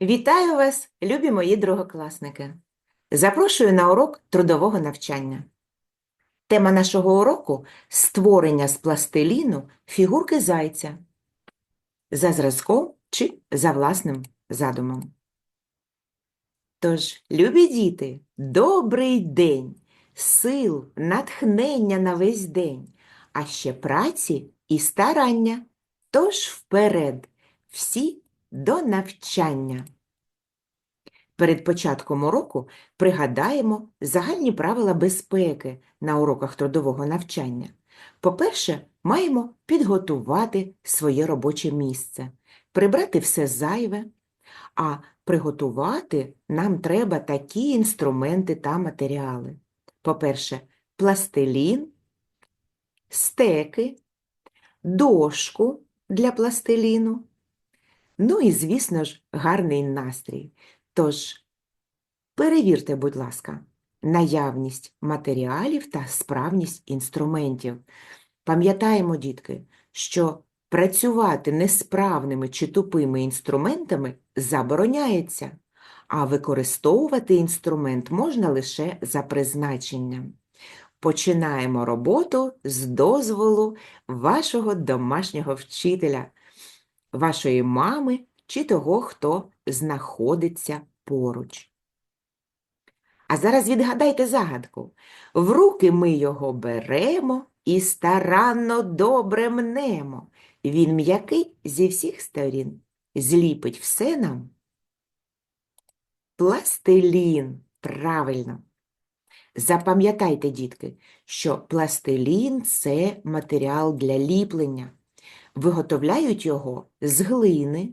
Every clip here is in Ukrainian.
Вітаю вас, любі мої другокласники! Запрошую на урок трудового навчання. Тема нашого уроку – створення з пластиліну фігурки зайця за зразком чи за власним задумом. Тож, любі діти, добрий день, сил, натхнення на весь день, а ще праці і старання. Тож вперед, всі до навчання. Перед початком уроку пригадаємо загальні правила безпеки на уроках трудового навчання. По-перше, маємо підготувати своє робоче місце, прибрати все зайве, а приготувати нам треба такі інструменти та матеріали. По-перше, пластилін, стеки, дошку для пластиліну, ну і, звісно ж, гарний настрій. Тож, перевірте, будь ласка, наявність матеріалів та справність інструментів. Пам'ятаємо, дітки, що працювати несправними чи тупими інструментами забороняється, а використовувати інструмент можна лише за призначенням. Починаємо роботу з дозволу вашого домашнього вчителя, вашої мами чи того, хто знаходиться поруч. А зараз відгадайте загадку. В руки ми його беремо і старанно добре мнемо. Він м'який зі всіх сторін, зліпить все нам. Пластилін, правильно. Запам'ятайте, дітки, що пластилін – це матеріал для ліплення. Виготовляють його з глини,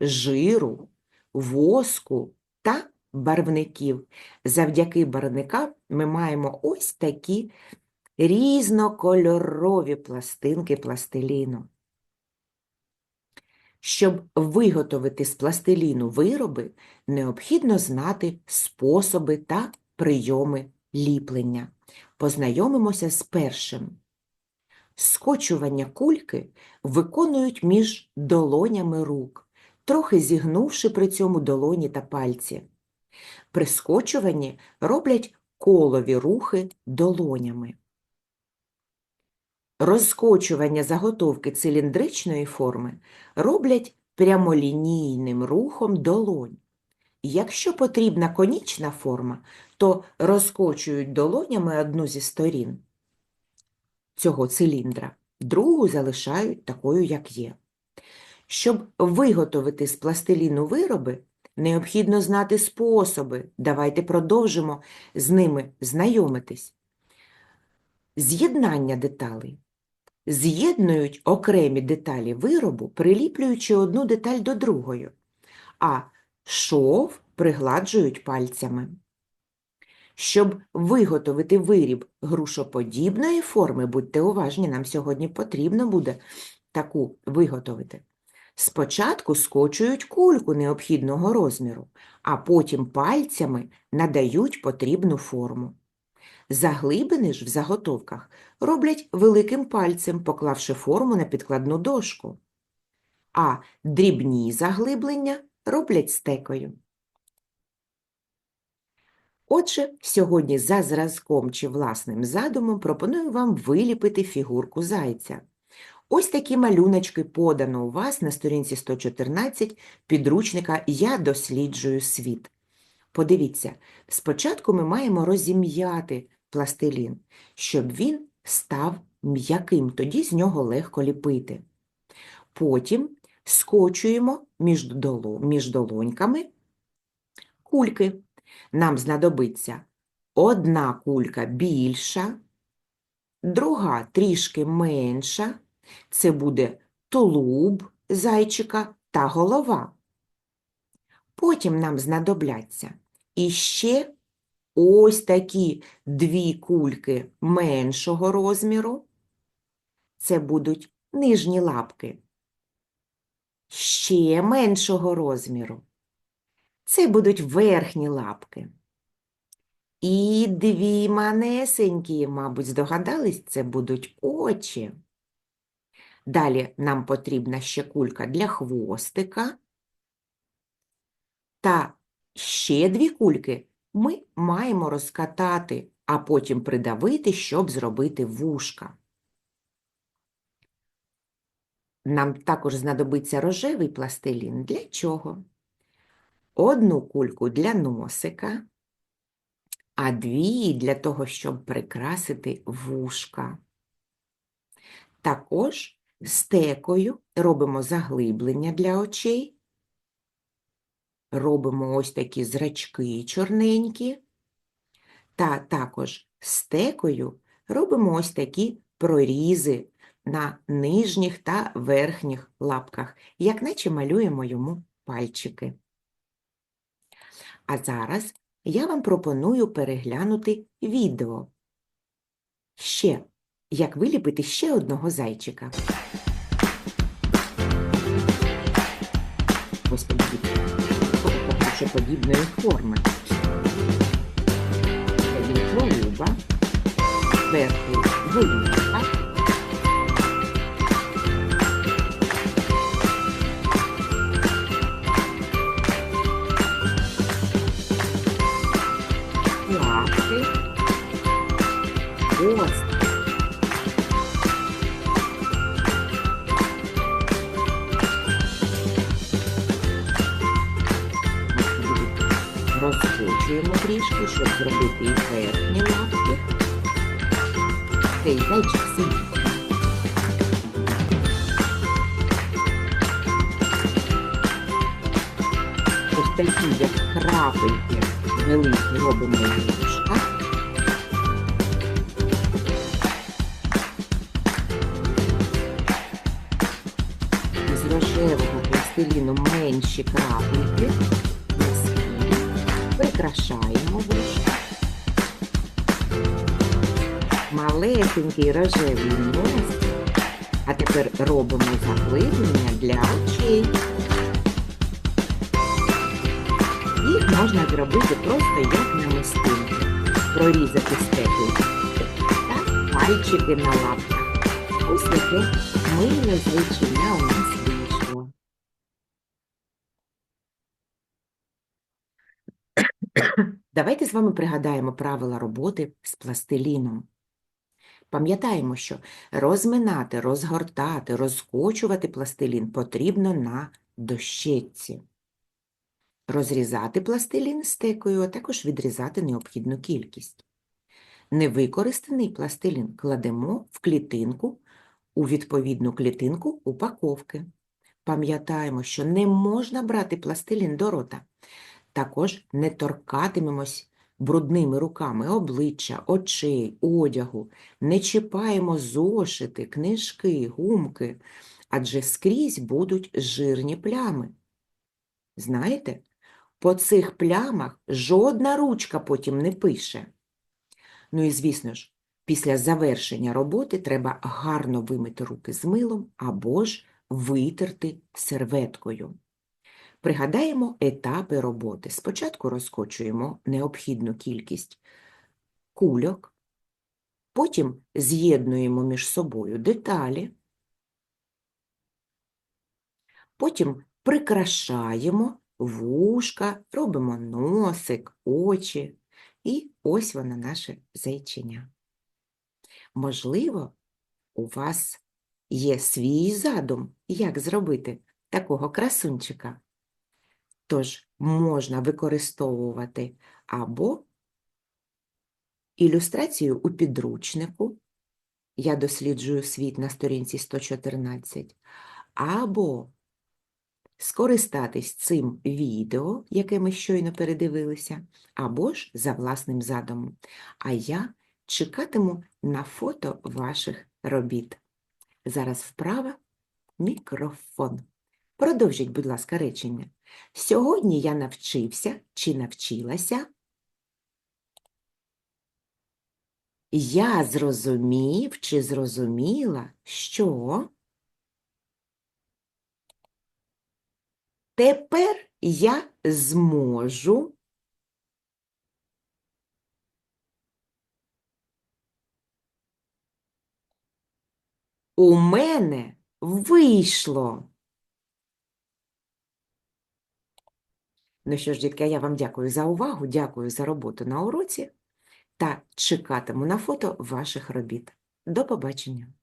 жиру, воску та барвників. Завдяки барвникам ми маємо ось такі різнокольорові пластинки пластиліну. Щоб виготовити з пластиліну вироби, необхідно знати способи та прийоми ліплення. Познайомимося з першим. Скочування кульки виконують між долонями рук, трохи зігнувши при цьому долоні та пальці. При скочуванні роблять колові рухи долонями. Розкочування заготовки циліндричної форми роблять прямолінійним рухом долонь. Якщо потрібна конічна форма, то розкочують долонями одну зі сторін цього циліндра, другу залишають такою, як є. Щоб виготовити з пластиліну вироби, необхідно знати способи. Давайте продовжимо з ними знайомитись. З'єднання деталей. З'єднують окремі деталі виробу, приліплюючи одну деталь до другої, а шов пригладжують пальцями. Щоб виготовити виріб грушоподібної форми, будьте уважні, нам сьогодні потрібно буде таку виготовити. Спочатку скочують кульку необхідного розміру, а потім пальцями надають потрібну форму. Заглибини ж в заготовках роблять великим пальцем, поклавши форму на підкладну дошку, а дрібні заглиблення роблять стекою. Отже, сьогодні за зразком чи власним задумом пропоную вам виліпити фігурку зайця. Ось такі малюночки подано у вас на сторінці 114 підручника «Я досліджую світ». Подивіться, спочатку ми маємо розім'яти пластилін, щоб він став м'яким, тоді з нього легко ліпити. Потім скочуємо між, доло- між долоньками кульки. Нам знадобиться одна кулька більша, друга трішки менша. Це буде тулуб зайчика та голова. Потім нам знадобляться іще ось такі дві кульки меншого розміру. Це будуть нижні лапки. Ще меншого розміру. Це будуть верхні лапки. І дві манесенькі, мабуть, здогадались, це будуть очі. Далі нам потрібна ще кулька для хвостика. Та ще дві кульки ми маємо розкатати, а потім придавити, щоб зробити вушка. Нам також знадобиться рожевий пластилін. Для чого? Одну кульку для носика, а дві для того, щоб прикрасити вушка. Також стекою робимо заглиблення для очей, робимо ось такі зрачки чорненькі, та також стекою робимо ось такі прорізи на нижніх та верхніх лапках, як наче малюємо йому пальчики. А зараз я вам пропоную переглянути відео. Ще, як виліпити ще одного зайчика. Ось подібної форми. Це голуба, зверху виліпка, лапки, хвост. Розкручуємо трішки, щоб зробити і верхні лапки. Цей зайчик сидить. Ось такі, як крапельки, великі робимо вушка. З рожевого пластиліну менші крапельки. Прикрашаємо вушка. Малесенький рожевий нос. А тепер робимо заглиблення для очей. Їх можна зробити просто як на намистинки. Прорізати стекло та пальчики на лапках. Ось таке миле звичайне у нас Давайте з вами пригадаємо правила роботи з пластиліном. Пам'ятаємо, що розминати, розгортати, розкочувати пластилін потрібно на дощечці. Розрізати пластилін стекою, а також відрізати необхідну кількість. Невикористаний пластилін кладемо в клітинку, у відповідну клітинку упаковки. Пам'ятаємо, що не можна брати пластилін до рота. Також не торкатимемось брудними руками обличчя, очей, одягу, не чіпаємо зошити, книжки, гумки, адже скрізь будуть жирні плями. Знаєте, по цих плямах жодна ручка потім не пише. Ну і звісно ж, після завершення роботи треба гарно вимити руки з милом або ж витерти серветкою. Пригадаємо етапи роботи. Спочатку розкочуємо необхідну кількість кульок, потім з'єднуємо між собою деталі, потім прикрашаємо вушка, робимо носик, очі, і ось воно наше зайчиня. Можливо, у вас є свій задум, як зробити такого красунчика. Тож можна використовувати або ілюстрацію у підручнику, я досліджую світ на сторінці 114, або скористатись цим відео, яке ми щойно передивилися, або ж за власним задумом. А я чекатиму на фото ваших робіт. Зараз вправа мікрофон. Продовжіть, будь ласка, речення. Сьогодні я навчився чи навчилася. Я зрозумів чи зрозуміла, що тепер я зможу у мене вийшло. Ну що ж, дітки, я вам дякую за увагу, дякую за роботу на уроці та чекатиму на фото ваших робіт. До побачення!